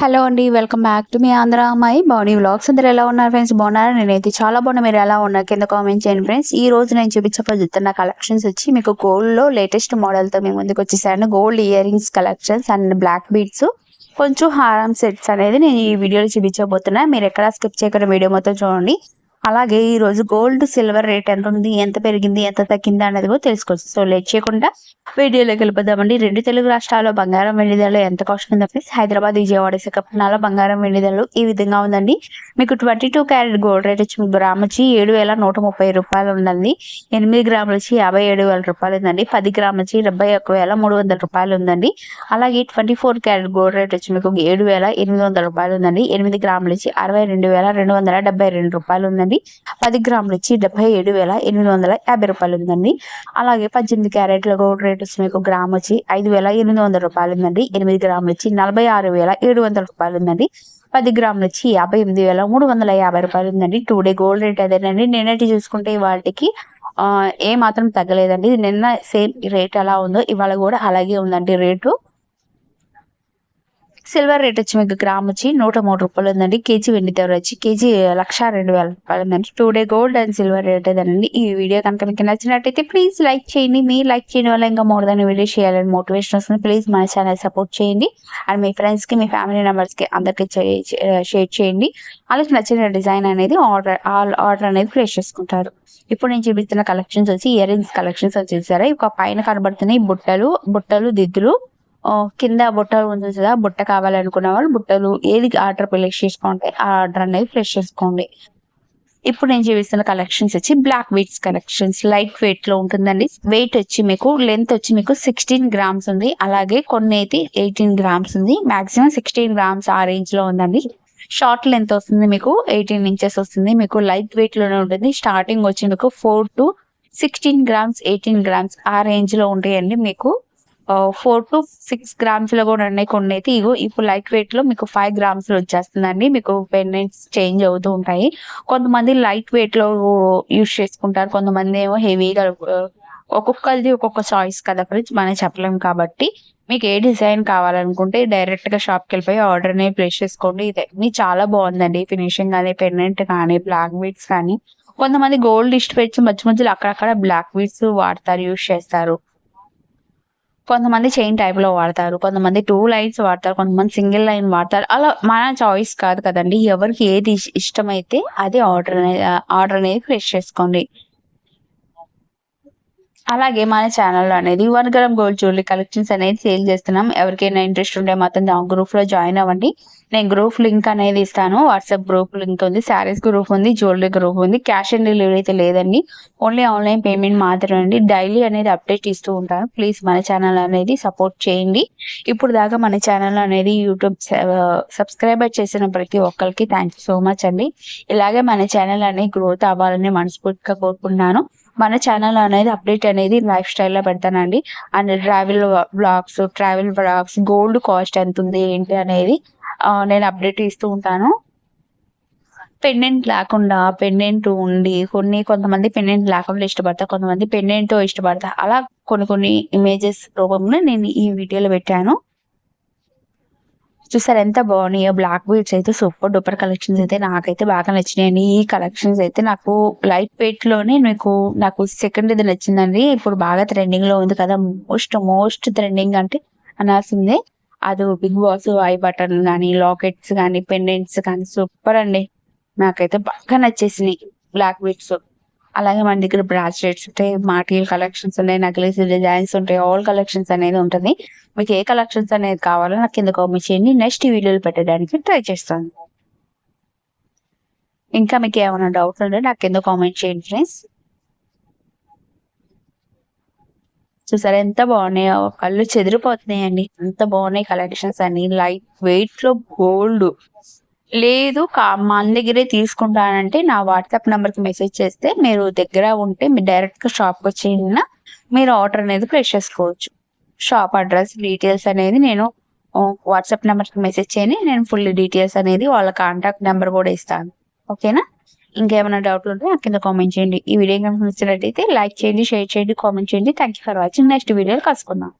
Hello అండి welcome back to మీ Andhra Ammayi body vlogs అందరు ఎలా ఉన్నారు ఫ్రెండ్స్ బాగున్నారా? నేనైతే చాలా బాగున్నా మీరు ఎలా ఉన్నారు? కింద కామెంట్ చేయండి ఫ్రెండ్స్ ఈ రోజు నేను చూపించబోతున్న కలెక్షన్స్ వచ్చి మీకు గోల్డ్లో లేటెస్ట్ మోడల్తో మేము ముందుకు వచ్చేసాను. Gold ear rings collections and black beads కొంచెం హారం సెట్స్ అనేది నేను ఈ వీడియోలో చూపించబోతున్నా. మీరు ఎక్కడ స్కిప్ చేయకుండా వీడియో మొత్తం చూడండి. అలాగే ఈ రోజు గోల్డ్ సిల్వర్ రేట్ ఎంత ఉంది ఎంత పెరిగింది ఎంత తగ్గింది అనేది కూడా తెలుసుకోవచ్చు. సో లేట్ చేయకుండా వీడియోలోకి వెళ్ళిపోదామండి రెండు తెలుగు రాష్ట్రాల్లో బంగారం వెండి ధరలు ఎంత కాస్ట్ ఉందో ఫ్రెండ్స్. హైదరాబాద్ విజయవాడ విశాఖపట్నాలో బంగారం వెండి ధరలు ఈ విధంగా ఉందండి. మీకు twenty two carat gold rate వచ్చి గ్రామ్ వచ్చి ఏడు వేల నూట ముప్పై రూపాయలు ఉందండి. ఎనిమిది గ్రాములు వచ్చి యాభై ఏడు వేల రూపాయలు ఉందండి. పది గ్రాములు వచ్చి డెబ్బై ఒక్క వేల మూడు వందల రూపాయలు ఉందండి. అలాగే twenty four carat gold rate వచ్చి మీకు ఏడు వేల ఎనిమిది వందల రూపాయలు ఉందండి. ఎనిమిది గ్రాములు వచ్చి అరవై రెండు వేల రెండు వందల డెబ్బై రెండు రూపాయలు ఉందండి. పది గ్రాములు వచ్చి డెబ్బై ఏడు వేల ఎనిమిది వందల యాభై రూపాయలు ఉందండి. అలాగే పద్దెనిమిది క్యారెట్ల గోల్డ్ రేట్ వచ్చి మీకు గ్రామ్ వచ్చి ఐదు వేల ఎనిమిది వందల రూపాయలు ఉందండి. ఎనిమిది గ్రాములు వచ్చి నలభై ఆరు వేల ఏడు వందల రూపాయలు ఉందండి. పది గ్రాములు వచ్చి యాభై ఎనిమిది వేల మూడు వందల యాభై రూపాయలు ఉందండి. టూ డే గోల్డ్ రేట్ అదేనండి. నిన్నటి చూసుకుంటే వాటికి ఏ మాత్రం తగ్గలేదండి. నిన్న సేమ్ రేట్ ఎలా ఉందో ఇవాళ కూడా అలాగే ఉందండి రేటు. సిల్వర్ రేట్ వచ్చి మీకు గ్రామ్ వచ్చి నూట మూడు రూపాయలు ఉందండి. కేజీ వెండి ధర వచ్చి కేజీ లక్ష రెండు వేల రూపాయలు ఉందండి. Today gold and silver rate ఏదండి ఈ వీడియో కనుక మీకు నచ్చినట్టయితే ప్లీజ్ లైక్ చేయండి. మీ లైక్ చేయడం వల్ల ఇంకా మోర్ దాన్ని వీడియో చేయాలని మోటివేషన్ వస్తుంది. ప్లీజ్ మన ఛానల్ సపోర్ట్ చేయండి. అండ్ మీ ఫ్రెండ్స్కి మీ ఫ్యామిలీ మెంబర్స్కి అందరికీ షేర్ చేయండి. వాళ్ళకి నచ్చిన డిజైన్ అనేది ఆర్డర్ ఆల్ ఆర్డర్ అనేది ప్లేస్ చేసుకుంటారు. ఇప్పుడు నేను చూపిస్తున్న కలెక్షన్స్ వచ్చి ఇయర్ రింగ్స్ కలెక్షన్స్ వచ్చేసారా? ఇక పైన కనబడుతున్నాయి బుట్టలు బుట్టలు దిద్దులు. కింద బుట్టలు ఉంది కదా బుట్ట కావాలనుకున్న వాళ్ళు బుట్టలు ఏది ఆర్డర్ సెలెక్ట్ చేసుకోండి ఆ ఆర్డర్ అనేది ప్లేస్ చేసుకోండి. ఇప్పుడు నేను చూపిస్తున్న కలెక్షన్స్ వచ్చి బ్లాక్ వెయిట్స్ కలెక్షన్స్ లైట్ వెయిట్లో ఉంటుందండి. వెయిట్ వచ్చి మీకు లెంత్ వచ్చి మీకు సిక్స్టీన్ గ్రామ్స్ ఉంది. అలాగే కొన్ని అయితే ఎయిటీన్ గ్రామ్స్ ఉంది. మాక్సిమం సిక్స్టీన్ గ్రామ్స్ ఆ రేంజ్లో ఉందండి. షార్ట్ లెంత్ వస్తుంది మీకు ఎయిటీన్ ఇంచెస్ వస్తుంది మీకు. లైట్ వెయిట్లోనే ఉంటుంది. స్టార్టింగ్ వచ్చి మీకు four to sixteen grams eighteen grams ఆ రేంజ్లో ఉంటాయండి మీకు. ఫోర్ టు సిక్స్ గ్రామ్స్లో కూడా ఉన్నాయి కొన్ని అయితే. ఇగో ఇప్పుడు లైట్ వెయిట్లో మీకు ఫైవ్ గ్రామ్స్లో వచ్చేస్తుందండి. మీకు పెండెంట్స్ చేంజ్ అవుతూ ఉంటాయి. కొంతమంది లైట్ వెయిట్లో యూస్ చేసుకుంటారు. కొంతమంది ఏమో హెవీగా ఒక్కొక్కరిది ఒక్కొక్క చాయిస్ కదా ఫ్రిడ్జ్ మనం చెప్పలేము కాబట్టి. మీకు ఏ డిజైన్ కావాలనుకుంటే డైరెక్ట్గా షాప్కి వెళ్ళిపోయి ఆర్డర్ అనేది ప్లేస్ చేసుకోండి. ఇది చాలా బాగుందండి. ఫినిషింగ్ కానీ పెండెంట్ కానీ బ్లాక్ బీట్స్ కానీ. కొంతమంది గోల్డ్ ఇష్టపెట్టి మధ్య మధ్యలో అక్కడక్కడ బ్లాక్ బీట్స్ వాడతారు యూస్ చేస్తారు. కొంతమంది చైన్ టైప్లో వాడతారు కొంతమంది టూ లైన్స్ వాడతారు కొంతమంది సింగిల్ లైన్ వాడతారు. అలా మన చాయిస్ కాదు కదండి. ఎవరికి ఏది ఇష్టమైతే అది ఆర్డర్ ఆర్డర్ అనేది ప్లేస్ చేసుకోండి. అలాగే మన ఛానల్లో అనేది one gram gold jewellery collections అనేది సేల్ చేస్తున్నాం. ఎవరికైనా ఇంట్రెస్ట్ ఉంటే మాత్రం ఆ గ్రూప్లో జాయిన్ అవ్వండి. నేను గ్రూప్ లింక్ అనేది ఇస్తాను. వాట్సాప్ గ్రూప్ లింక్ ఉంది శారీస్ గ్రూప్ ఉంది జ్యువెలరీ గ్రూప్ ఉంది. క్యాష్ ఆన్ డెలివరీ అయితే లేదండి. ఓన్లీ ఆన్లైన్ పేమెంట్ మాత్రమే అండి. డైలీ అనేది అప్డేట్ ఇస్తూ ఉంటాను. ప్లీజ్ మన ఛానల్ అనేది సపోర్ట్ చేయండి. ఇప్పుడు దాకా మన ఛానల్ అనేది యూట్యూబ్ సబ్స్క్రైబర్ చేసిన ప్రతి ఒక్కరికి థ్యాంక్ సో మచ్ అండి. ఇలాగే మన ఛానల్ అనేది గ్రోత్ అవ్వాలని మనస్ఫూర్తిగా కోరుకుంటున్నాను. మన ఛానల్ అనేది అప్డేట్ అనేది లైఫ్ స్టైల్లో పెడతానండి. And travel vlogs travel vlogs gold cost ఎంత ఉంది ఏంటి అనేది నేను అప్డేట్ ఇస్తూ ఉంటాను. పెండెంట్ లేకుండా పెండెంట్ ఉండి కొన్ని కొంతమంది పెండెంట్ లేకుండా ఇష్టపడతారు కొంతమంది పెండెంట్తో ఇష్టపడతారు అలా కొన్ని కొన్ని ఇమేజెస్ రూపంలో నేను ఈ వీడియోలో పెట్టాను. చూసారు ఎంత బాగున్నాయో. బ్లాక్ బీడ్స్ అయితే సూపర్ డూపర్ కలెక్షన్స్ అయితే నాకైతే బాగా నచ్చినాయండి ఈ కలెక్షన్స్ అయితే నాకు లైట్ వెయిట్లోనే మీకు నాకు సెకండ్ ఇది నచ్చిందండి. ఇప్పుడు బాగా ట్రెండింగ్లో ఉంది కదా. మోస్ట్ మోస్ట్ ట్రెండింగ్ అంటే అనాల్సిందే. అది బిగ్ బాస్ ఐ బటన్ కానీ లాకెట్స్ కానీ పెండెంట్స్ కానీ సూపర్ అండి. నాకైతే బాగా నచ్చేసినాయి బ్లాక్ బీట్స్ అలాగే మన దగ్గర బ్రాస్లెట్స్ ఉంటాయి మాటిల్ కలెక్షన్స్ ఉన్నాయి నక్లెస్ డిజైన్స్ ఉంటాయి ఆల్ కలెక్షన్స్ అనేది ఉంటుంది. మీకు ఏ కలెక్షన్స్ అనేది కావాలో నాకు కింద కామెంట్ చేయండి. నెక్స్ట్ వీడియోలు పెట్టడానికి ట్రై చేస్తాను. ఇంకా మీకు ఏమైనా డౌట్స్ ఉంటే నాకు కింద కామెంట్ చేయండి ఫ్రెండ్స్ చూసారా ఎంత బాగున్నాయో కళ్ళు చెదిరిపోతున్నాయండి. ఎంత బాగున్నాయి కలెక్షన్స్ అన్ని. లైట్ వెయిట్లో గోల్డ్ లేదు మన దగ్గరే తీసుకుంటానంటే నా వాట్సాప్ నెంబర్కి మెసేజ్ చేస్తే మీరు దగ్గర ఉంటే మీరు డైరెక్ట్గా షాప్కి వచ్చిన మీరు ఆర్డర్ అనేది ప్లేస్ చేసుకోవచ్చు. షాప్ అడ్రస్ డీటెయిల్స్ అనేది నేను వాట్సాప్ నెంబర్కి మెసేజ్ చేయని నేను ఫుల్ డీటెయిల్స్ అనేది వాళ్ళ కాంటాక్ట్ నెంబర్ కూడా ఇస్తాను. ఓకేనా? ఇంకేమైనా డౌట్లు ఉంటే నాకు కింద కామెంట్ చేయండి. ఈ వీడియో కనుక నచ్చినట్టయితే లైక్ చేయండి షేర్ చేయండి కామెంట్ చేయండి. Thank you for watching. Next వీడియోలో కలుసుకుందాం.